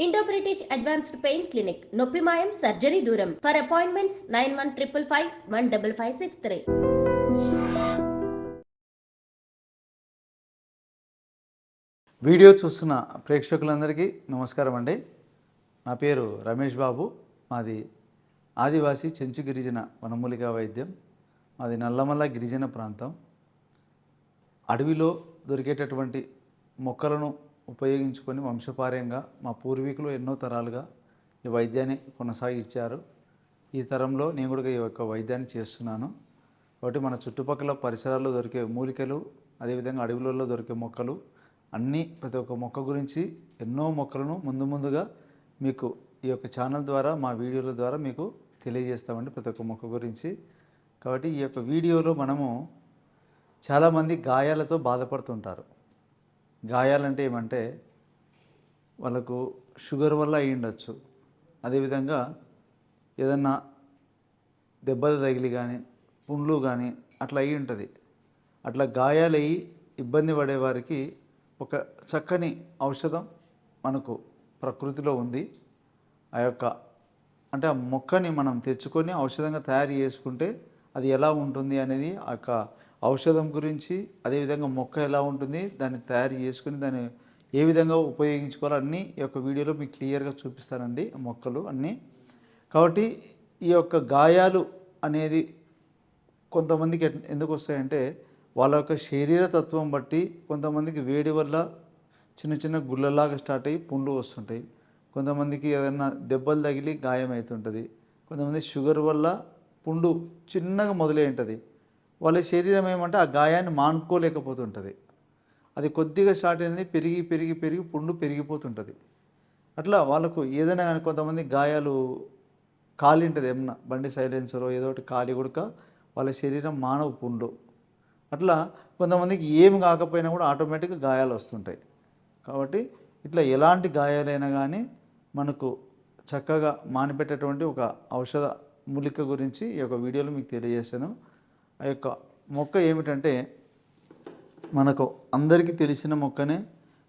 Indo British advanced pain clinic నొప్పి మాయం surgery దూరం for appointments nine one triple five one double five six three video చూస్తున్న ప్రేక్షకులందరికీ నమస్కారం అండి. నా పేరు రమేష్ బాబు. మాది ఆదివాసి చెంచు గిరిజన వనమూలిక వైద్యం. మాది నల్లమల్ల గిరిజన ప్రాంతం. అడవిలో దొరికేటటువంటి మొక్కలను ఉపయోగించుకొని వంశపార్యంగా మా పూర్వీకులు ఎన్నో తరాలుగా ఈ వైద్యాన్ని కొనసాగించారు. ఈ తరంలో నేను కూడా ఈ యొక్క వైద్యాన్ని చేస్తున్నాను. కాబట్టి మన చుట్టుపక్కల పరిసరాల్లో దొరికే మూలికలు అదేవిధంగా అడవులలో దొరికే మొక్కలు అన్నీ ప్రతి ఒక్క మొక్క గురించి ఎన్నో మొక్కలను ముందు ముందుగా మీకు ఈ యొక్క ఛానల్ ద్వారా మా వీడియోల ద్వారా మీకు తెలియజేస్తామండి ప్రతి ఒక్క మొక్క గురించి. కాబట్టి ఈ యొక్క వీడియోలో మనము చాలామంది గాయాలతో బాధపడుతుంటారు. గాయాలంటే ఏమంటే వాళ్ళకు షుగర్ వల్ల అయి ఉండొచ్చు. అదేవిధంగా ఏదన్నా దెబ్బలు తగిలి కానీ పుండ్లు కానీ అట్లా అయి ఉంటుంది. అట్లా గాయాలయ్యి ఇబ్బంది పడే వారికి ఒక చక్కని ఔషధం మనకు ప్రకృతిలో ఉంది. ఆ యొక్క అంటే ఆ మొక్కని మనం తెచ్చుకొని ఔషధంగా తయారు చేసుకుంటే అది ఎలా ఉంటుంది అనేది ఆ యొక్క ఔషధం గురించి అదేవిధంగా మొక్క ఎలా ఉంటుంది దాన్ని తయారు చేసుకుని దాన్ని ఏ విధంగా ఉపయోగించుకోవాలో అన్నీ ఈ యొక్క వీడియోలో మీకు క్లియర్గా చూపిస్తానండి మొక్కలు అన్నీ. కాబట్టి ఈ యొక్క గాయాలు అనేది కొంతమందికి ఎందుకు వస్తాయంటే వాళ్ళ యొక్క శరీర తత్వం బట్టి కొంతమందికి వేడి వల్ల చిన్న చిన్న గుళ్ళలాగా స్టార్ట్ అయ్యి పుండ్లు వస్తుంటాయి. కొంతమందికి ఏదైనా దెబ్బలు తగిలి గాయం అవుతుంటుంది. కొంతమంది షుగర్ వల్ల పుండు చిన్నగా మొదలై ఉంటుంది. వాళ్ళ శరీరం ఏమంటే ఆ గాయాన్ని మానుకోలేకపోతుంటుంది. అది కొద్దిగా షార్ట్ అనేది పెరిగి పెరిగి పెరిగి పుండు పెరిగిపోతుంటుంది. అట్లా వాళ్ళకు ఏదైనా కానీ కొంతమంది గాయాలు ఖాళీ ఉంటుంది ఏమన్నా బండి సైలెన్సరో ఏదో ఒకటి కాలి కొడుక వాళ్ళ శరీరం మానవ పుండు. అట్లా కొంతమందికి ఏమి కాకపోయినా కూడా ఆటోమేటిక్గా గాయాలు వస్తుంటాయి. కాబట్టి ఇట్లా ఎలాంటి గాయాలైనా కానీ మనకు చక్కగా మానిపెట్టేటువంటి ఒక ఔషధ మూలిక గురించి ఈ యొక్క వీడియోలో మీకు తెలియజేస్తాను. ఆ యొక్క మొక్క ఏమిటంటే మనకు అందరికీ తెలిసిన మొక్కనే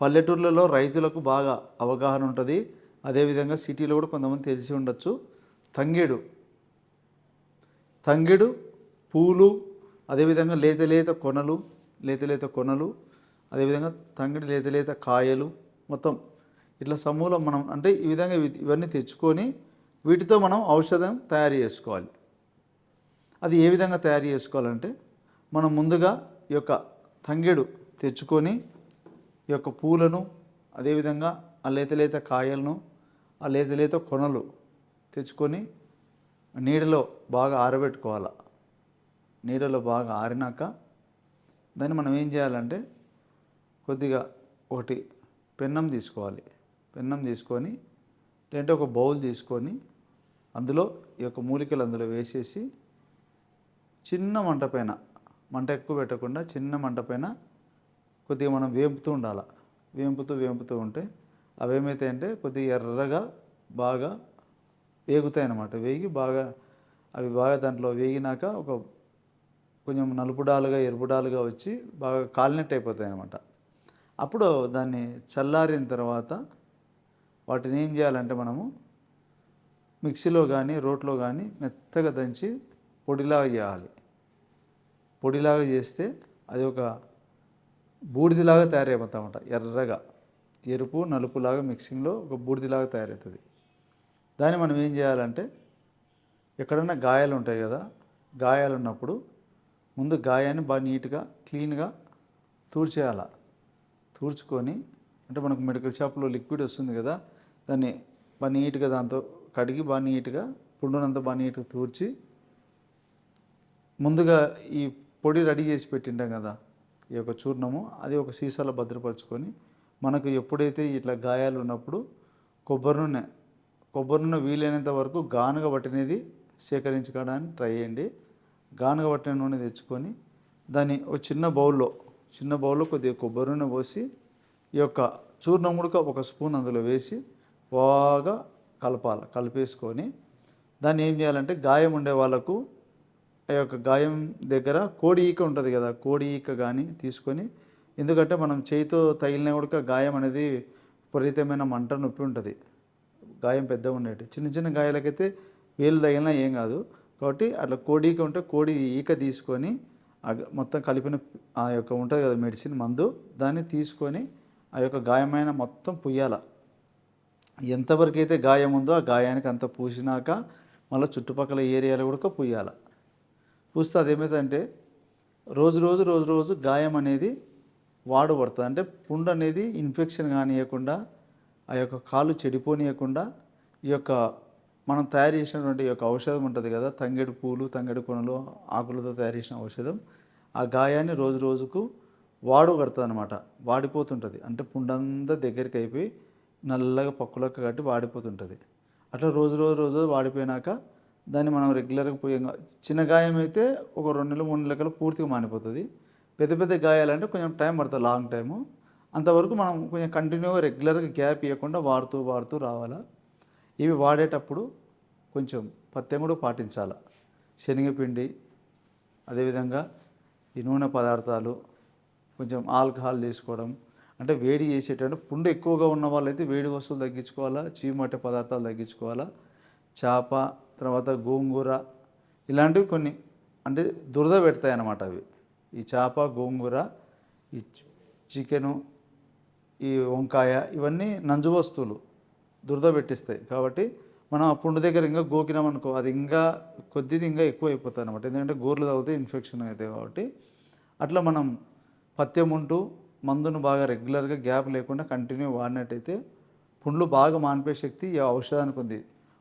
పల్లెటూర్లలో రైతులకు బాగా అవగాహన ఉంటుంది. అదేవిధంగా సిటీలో కూడా కొంతమంది తెలిసి ఉండొచ్చు. తంగేడు. తంగేడు పూలు అదేవిధంగా లేత లేత కొనలు లేత లేత కొనలు అదేవిధంగా తంగడి లేత లేత కాయలు మొత్తం ఇట్లా సమూలం మనం అంటే ఈ విధంగా ఇవన్నీ తెచ్చుకొని వీటితో మనం ఔషధం తయారు చేసుకోవాలి. అది ఏ విధంగా తయారు చేసుకోవాలంటే మనం ముందుగా ఈ యొక్క తంగెడు తెచ్చుకొని ఈ యొక్క పూలను అదేవిధంగా ఆ లేత లేత కాయలను ఆ లేత లేత కొనలు తెచ్చుకొని నీడలో బాగా ఆరబెట్టుకోవాలి. నీడలో బాగా ఆరినాక దాన్ని మనం ఏం చేయాలంటే కొద్దిగా ఒకటి పెన్నం తీసుకోవాలి. పెన్నం తీసుకొని లేదంటే ఒక బౌల్ తీసుకొని అందులో ఈ యొక్క మూలికలు అందులో వేసేసి చిన్న మంట పైన మంట ఎక్కువ పెట్టకుండా చిన్న మంట పైన కొద్దిగా మనం వేపుతూ ఉండాలి. వేంపుతూ వేంపుతూ ఉంటే అవి ఏమవుతాయంటే కొద్దిగా ఎర్రగా బాగా వేగుతాయి అన్నమాట. వేగి బాగా అవి బాగా దాంట్లో వేగినాక ఒక కొంచెం నలుపుడాలుగా ఎరుపుడాలుగా వచ్చి బాగా కాలినట్టు అయిపోతాయి అన్నమాట. అప్పుడు దాన్ని చల్లారిన తర్వాత వాటిని ఏం చేయాలంటే మనము మిక్సీలో కానీ రోట్లో కానీ మెత్తగా దంచి పొడిలాగా చేయాలి. పొడిలాగా చేస్తే అది ఒక బూడిదిలాగా తయారైపోతామంట ఎర్రగా. ఎరుపు నలుపులాగా మిక్సింగ్లో ఒక బూడిదిలాగా తయారవుతుంది. దాన్ని మనం ఏం చేయాలంటే ఎక్కడన్నా గాయాలు ఉంటాయి కదా గాయాలు ఉన్నప్పుడు ముందు గాయాన్ని బాగా నీట్గా క్లీన్గా తూర్చేయాల తూర్చుకొని అంటే మనకు మెడికల్ షాప్లో లిక్విడ్ వస్తుంది కదా దాన్ని బాగా నీట్గా దాంతో కడిగి బాగా నీట్గా పుండునంతా బాగా నీట్గా తూర్చి ముందుగా ఈ పొడి రెడీ చేసి పెట్టింటాం కదా ఈ యొక్క చూర్ణము అది ఒక సీసాలో భద్రపరచుకొని మనకు ఎప్పుడైతే ఇట్లా గాయాలు ఉన్నప్పుడు కొబ్బరి నూనె కొబ్బరి నూనె వీలైనంత వరకు గానుగ పట్టినది సేకరించుకోవడానికి ట్రై చేయండి. గానుగ పట్టిన నూనె తెచ్చుకొని దాన్ని ఒక చిన్న బౌల్లో చిన్న బౌల్లో కొద్దిగా కొబ్బరి నూనె పోసి ఈ యొక్క చూర్ణం ఉడక ఒక స్పూన్ అందులో వేసి బాగా కలపాలి కలిపేసుకొని దాన్ని ఏం చేయాలంటే గాయం ఉండే వాళ్ళకు యొక్క గాయం దగ్గర కోడి ఈక ఉంటుంది కదా కోడి ఈక కానీ తీసుకొని ఎందుకంటే మనం చేయితో తగిలిన కూడా గాయం అనేది విపరీతమైన మంట నొప్పి ఉంటుంది. గాయం పెద్దగా ఉండేటి. చిన్న చిన్న గాయాలకైతే వేలు తగిలినా ఏం కాదు. కాబట్టి అట్లా కోడి ఈక ఉంటే కోడి ఈక తీసుకొని ఆ మొత్తం కలిపిన ఆ యొక్క ఉంటుంది కదా మెడిసిన్ మందు దాన్ని తీసుకొని ఆ యొక్క గాయమైన మొత్తం పుయ్యాల. ఎంతవరకు అయితే గాయం ఉందో ఆ గాయానికి అంత పూసినాక మళ్ళీ చుట్టుపక్కల ఏరియాలో కూడా పుయ్యాల. పూస్తే అదేమైందంటే రోజు రోజు రోజు రోజు గాయం అనేది వాడబడుతుంది. అంటే పుండు అనేది ఇన్ఫెక్షన్ కానియకుండా ఆ యొక్క కాలు చెడిపోనీయకుండా ఈ యొక్క మనం తయారు చేసినటువంటి యొక్క ఔషధం ఉంటుంది కదా తంగెడు పూలు తంగెడు కొనలు ఆకులతో తయారు చేసిన ఔషధం ఆ గాయాన్ని రోజు రోజుకు వాడగడుతుంది అనమాట వాడిపోతుంటుంది. అంటే పుండంతా దగ్గరికి అయిపోయి నల్లగా పక్కులక్క కట్టి వాడిపోతుంటుంది. అట్లా రోజు రోజు రోజు వాడిపోయినాక దాన్ని మనం రెగ్యులర్గా పోయే చిన్న గాయం అయితే ఒక రెండు నెలలు మూడు నెలల పూర్తిగా మానిపోతుంది. పెద్ద పెద్ద గాయాలంటే కొంచెం టైం పడుతుంది లాంగ్ టైము అంతవరకు మనం కొంచెం కంటిన్యూగా రెగ్యులర్గా గ్యాప్ ఇవ్వకుండా వాడుతూ వాడుతూ రావాలా? ఇవి వాడేటప్పుడు కొంచెం పత్యం కూడా పాటించాలా? శనగపిండి అదేవిధంగా ఈ నూనె పదార్థాలు కొంచెం ఆల్కహాల్ తీసుకోవడం అంటే వేడి చేసేటంటే పుండు ఎక్కువగా ఉన్న వాళ్ళైతే వేడి వస్తువులు తగ్గించుకోవాలా? చీమట్టే పదార్థాలు తగ్గించుకోవాలా? చేప తర్వాత గోంగూర ఇలాంటివి కొన్ని అంటే దురద పెడతాయి అన్నమాట అవి. ఈ చేప గోంగూర ఈ చికెను ఈ వంకాయ ఇవన్నీ నంజు వస్తువులు దురద పెట్టిస్తాయి. కాబట్టి మనం ఆ పుండు దగ్గర ఇంకా గోకినాం అనుకో అది ఇంకా కొద్దిది ఇంకా ఎక్కువ అయిపోతుంది అనమాట ఎందుకంటే గోర్లు తాగితే ఇన్ఫెక్షన్ అవుతాయి కాబట్టి. అట్లా మనం పథ్యం ఉంటూ మందును బాగా రెగ్యులర్గా గ్యాప్ లేకుండా కంటిన్యూ వాడినట్టయితే పుండ్లు బాగా మాన్పే శక్తి ఈ ఔషధానికి ఉంది.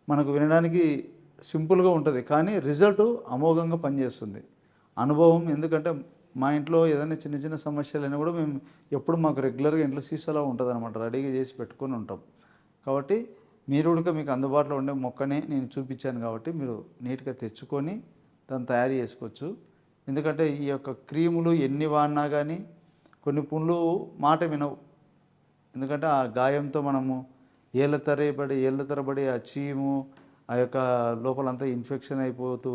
మనకు వినడానికి సింపుల్గా ఉంటుంది. కానీ రిజల్ట్ అమోఘంగా పనిచేస్తుంది. అనుభవం ఎందుకంటే మా ఇంట్లో ఏదైనా చిన్న చిన్న సమస్యలు అయినా కూడా మేము ఎప్పుడు మాకు రెగ్యులర్గా ఇంట్లో సీసాలో ఉంటుంది అనమాట రెడీగా చేసి పెట్టుకొని ఉంటాం. కాబట్టి మీరు కూడా మీకు అందుబాటులో ఉండే మొక్కనే నేను చూపించాను కాబట్టి మీరు నీట్గా తెచ్చుకొని దాన్ని తయారు చేసుకోవచ్చు. ఎందుకంటే ఈ యొక్క క్రీములు ఎన్ని వాడినా కానీ కొన్ని పుండ్లు మాట వినవు. ఎందుకంటే ఆ గాయంతో మనము ఏళ్ళ తరబడి ఏళ్ళ తరబడి ఆ చీము ఆ యొక్క లోపలంతా ఇన్ఫెక్షన్ అయిపోతూ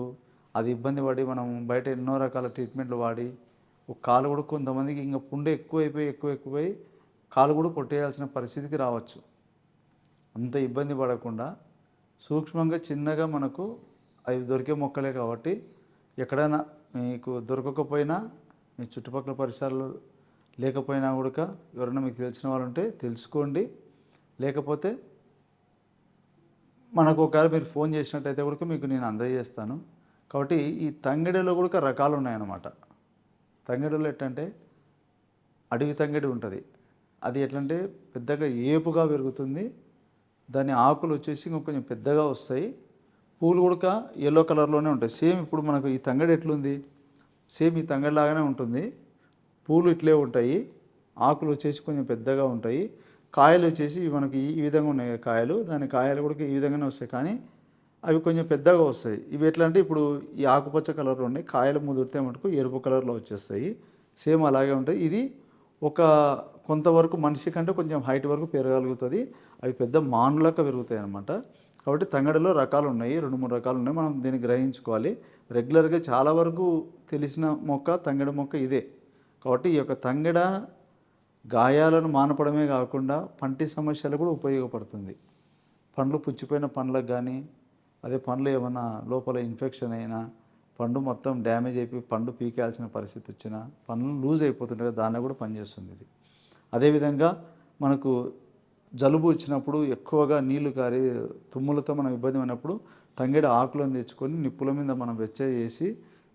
అది ఇబ్బంది పడి మనం బయట ఎన్నో రకాల ట్రీట్మెంట్లు వాడి కాలు కూడా కొంతమందికి ఇంకా పుండె ఎక్కువైపోయి ఎక్కువ ఎక్కువై కాలు కూడా కొట్టేయాల్సిన పరిస్థితికి రావచ్చు. అంత ఇబ్బంది పడకుండా సూక్ష్మంగా చిన్నగా మనకు అవి దొరికే మొక్కలే కాబట్టి ఎక్కడైనా మీకు దొరకకపోయినా మీ చుట్టుపక్కల పరిసరాలు లేకపోయినా కూడా ఎవరైనా మీకు తెలిసిన వాళ్ళు ఉంటే తెలుసుకోండి. లేకపోతే మనకు ఒకవేళ మీరు ఫోన్ చేసినట్టయితే కూడా మీకు నేను అందజేస్తాను. కాబట్టి ఈ తంగిడిలో కూడా రకాలు ఉన్నాయన్నమాట. తంగిడిలో ఎట్లంటే అడవి తంగిడి ఉంటుంది. అది ఎట్లంటే పెద్దగా ఏపుగా పెరుగుతుంది. దాని ఆకులు వచ్చేసి ఇంకా కొంచెం పెద్దగా వస్తాయి. పూలు కూడా ఎల్లో కలర్లోనే ఉంటాయి. సేమ్ ఇప్పుడు మనకు ఈ తంగడి ఎట్లుంది? సేమ్ ఈ తంగడి లాగానే ఉంటుంది. పూలు ఇట్లే ఉంటాయి. ఆకులు వచ్చేసి కొంచెం పెద్దగా ఉంటాయి. కాయలు వచ్చేసి మనకి ఈ విధంగా ఉన్నాయి కాయలు. దాని కాయలు కూడా ఈ విధంగానే వస్తాయి. కానీ అవి కొంచెం పెద్దగా వస్తాయి. ఇవి ఎట్లా అంటే ఇప్పుడు ఈ ఆకుపచ్చ కలర్లో ఉన్నాయి. కాయలు ముదిరితే మటుకు ఎరుపు కలర్లో వచ్చేస్తాయి. సేమ్ అలాగే ఉంటాయి. ఇది ఒక కొంతవరకు మనిషి కంటే కొంచెం హైట్ వరకు పెరగలుగుతుంది. అవి పెద్ద మానులక పెరుగుతాయి అన్నమాట. కాబట్టి తంగడిలో రకాలు ఉన్నాయి. రెండు మూడు రకాలు ఉన్నాయి. మనం దీన్ని గ్రహించుకోవాలి. రెగ్యులర్గా చాలా వరకు తెలిసిన మొక్క తంగడి మొక్క ఇదే. కాబట్టి ఈ యొక్క తంగడ గాయాలను మానపడమే కాకుండా పంటి సమస్యలు కూడా ఉపయోగపడుతుంది. పండ్లు పుచ్చిపోయిన పండ్లకు కానీ అదే పండ్లు ఏమైనా లోపల ఇన్ఫెక్షన్ అయినా పండు మొత్తం డ్యామేజ్ అయిపోయి పండు పీకేయాల్సిన పరిస్థితి వచ్చినా పండ్లు లూజ్ అయిపోతుంటే దాన్ని కూడా పనిచేస్తుంది ఇది. అదేవిధంగా మనకు జలుబు వచ్చినప్పుడు ఎక్కువగా నీళ్ళు కారి తుమ్ములతో మనం ఇబ్బంది అయినప్పుడు తంగేడు ఆకులను తెచ్చుకొని నిప్పుల మీద మనం వెచ్చ చేసి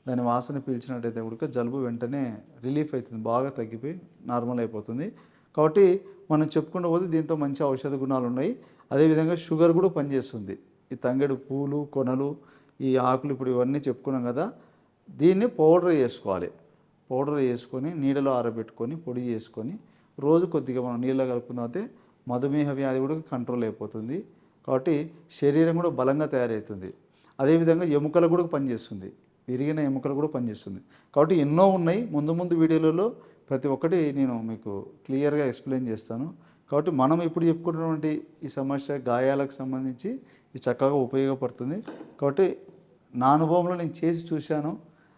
దాని వాసన పీల్చినట్టయితే కూడా జలుబు వెంటనే రిలీఫ్ అవుతుంది బాగా తగ్గిపోయి నార్మల్ అయిపోతుంది. కాబట్టి మనం చెప్పుకుంటూ పోతే దీంతో మంచి ఔషధ గుణాలు ఉన్నాయి. అదేవిధంగా షుగర్ కూడా పనిచేస్తుంది. ఈ తంగేడు పూలు కొనలు ఈ ఆకులు ఇప్పుడు ఇవన్నీ చెప్పుకున్నాం కదా దీన్ని పౌడర్ చేసుకోవాలి. పౌడర్ చేసుకొని నీడలో ఆరబెట్టుకొని పొడి చేసుకొని రోజు కొద్దిగా మనం నీళ్ళలో కలుపుకుందామంటే మధుమేహ వ్యాధి కూడా కంట్రోల్ అయిపోతుంది. కాబట్టి శరీరం కూడా బలంగా తయారవుతుంది. అదేవిధంగా ఎముకలు కూడా పనిచేస్తుంది. విరిగిన ఎముకలు కూడా పనిచేస్తుంది. కాబట్టి ఎన్నో ఉన్నాయి. ముందు ముందు వీడియోలలో ప్రతి ఒక్కటి నేను మీకు క్లియర్గా ఎక్స్ప్లెయిన్ చేస్తాను. కాబట్టి మనం ఇప్పుడు చెప్పుకున్నటువంటి ఈ సమస్య గాయాలకు సంబంధించి ఇది చక్కగా ఉపయోగపడుతుంది. కాబట్టి నా అనుభవంలో నేను చేసి చూశాను.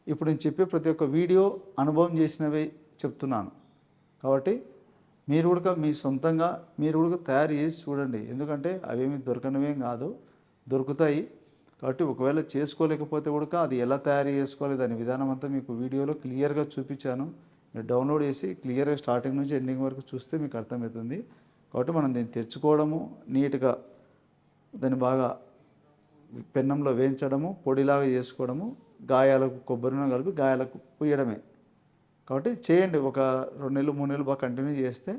ఇప్పుడు నేను చెప్పే ప్రతి ఒక్క వీడియో అనుభవం చేసినవి చెప్తున్నాను. కాబట్టి మీరు కూడా మీ సొంతంగా మీరు కూడా తయారు చేసి చూడండి. ఎందుకంటే అవేమి దొరకనివేం కాదు. దొరుకుతాయి. కాబట్టి ఒకవేళ చేసుకోలేకపోతే కూడా అది ఎలా తయారు చేసుకోవాలి దాని విధానం అంతా మీకు వీడియోలో క్లియర్గా చూపించాను. మీరు డౌన్లోడ్ చేసి క్లియర్గా స్టార్టింగ్ నుంచి ఎండింగ్ వరకు చూస్తే మీకు అర్థమవుతుంది. కాబట్టి మనం దీన్ని తెచ్చుకోవడము నీట్గా దాన్ని బాగా పెన్నంలో వేయించడము పొడిలాగా చేసుకోవడము గాయాలకు కొబ్బరిన కలిపి గాయాలకు పూయడమే కాబట్టి చేయండి ఒక రెండు నెలలు మూడు నెలలు బాగా కంటిన్యూ చేస్తే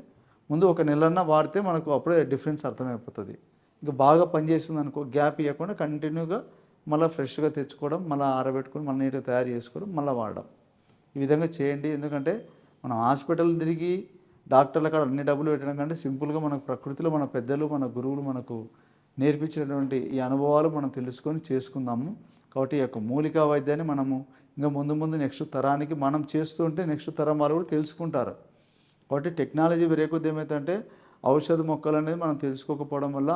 ముందు ఒక నెలన్నా వాడితే మనకు అప్పుడే డిఫరెన్స్ అర్థమైపోతుంది. ఇంకా బాగా పనిచేస్తుంది అనుకో గ్యాప్ ఇవ్వకుండా కంటిన్యూగా మళ్ళీ ఫ్రెష్గా తెచ్చుకోవడం మళ్ళీ ఆరబెట్టుకొని మళ్ళీ నీట్గా తయారు చేసుకోవడం మళ్ళీ వాడడం. ఈ విధంగా చేయండి. ఎందుకంటే మనం హాస్పిటల్ తిరిగి డాక్టర్ల కాడ అన్ని డబ్బులు పెట్టడం కంటే సింపుల్గా మన ప్రకృతిలో మన పెద్దలు మన గురువులు మనకు నేర్పించినటువంటి ఈ అనుభవాలు మనం తెలుసుకొని చేసుకుందాము. కాబట్టి ఈ యొక్క మూలికా వైద్యాన్ని మనము ఇంకా ముందు ముందు నెక్స్ట్ తరానికి మనం చేస్తూ ఉంటే నెక్స్ట్ తరం వాళ్ళు కూడా తెలుసుకుంటారు. కాబట్టి టెక్నాలజీ పెరిగే ఏమైతే ఔషధ మొక్కలు అనేది మనం తెలుసుకోకపోవడం వల్ల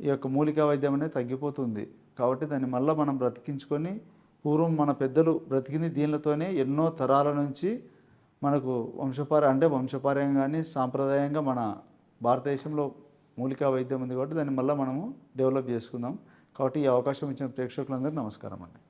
ఈ యొక్క మూలిక వైద్యం అనేది తగ్గిపోతుంది. కాబట్టి దాన్ని మళ్ళీ మనం బ్రతికించుకొని పూర్వం మన పెద్దలు బ్రతికింది దీనిలతోనే ఎన్నో తరాల నుంచి మనకు వంశపార అంటే వంశపార్యం కానీ సాంప్రదాయంగా మన భారతదేశంలో మూలికా వైద్యం ఉంది కాబట్టి దాన్ని మళ్ళీ మనము డెవలప్ చేసుకుందాం. కాబట్టి ఈ అవకాశం ఇచ్చిన ప్రేక్షకులందరికీ నమస్కారం అండి.